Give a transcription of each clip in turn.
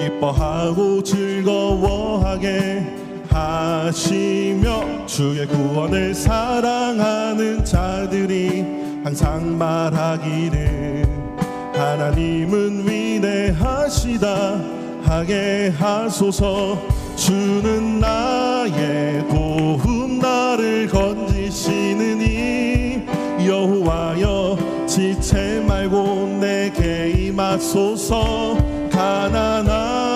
기뻐하고 즐거워하게 하시며 주의 구원을 사랑하는 자들이 항상 말하기를 하나님은 위대하시다 하게 하소서. 주는 나의 도움 나를 건지시느니 여호와여 지체 말고 내게 임하소서. 가난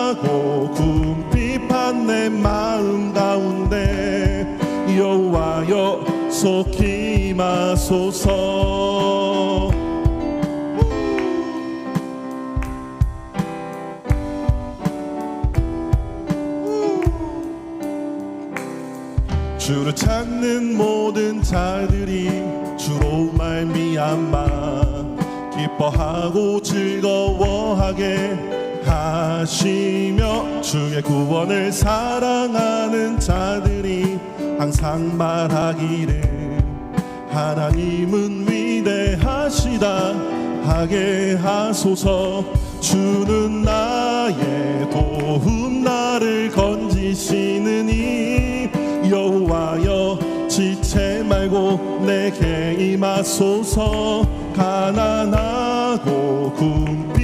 하고 궁핍한 내 마음 가운데 여호와여 속히 임하소서. 주를 찾는 모든 자들이 주로 말미암아 기뻐하고 즐거워하게 하시며 주의 구원을 사랑하는 자들이 항상 말하기를 하나님은 위대하시다 하게 하소서. 주는 나의 도움 나를 건지시느니 여호와여 지체 말고 내게 임하소서. 가난하고 궁핍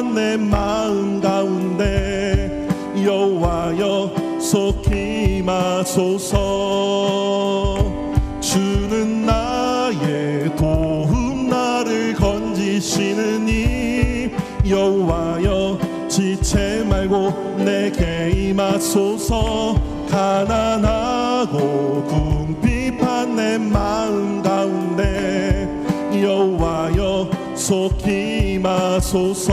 한 내 마음 가운데 여호와여 속히 임하소서. 주는 나의 도움 나를 건지시느니 여호와여 지체 말고 내게 임하소서. 가난하고 궁핍 속히 임하소서.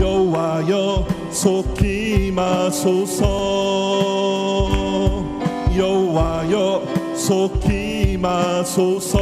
여호와여 속히 임하소서. 여호와여 속히 임하소서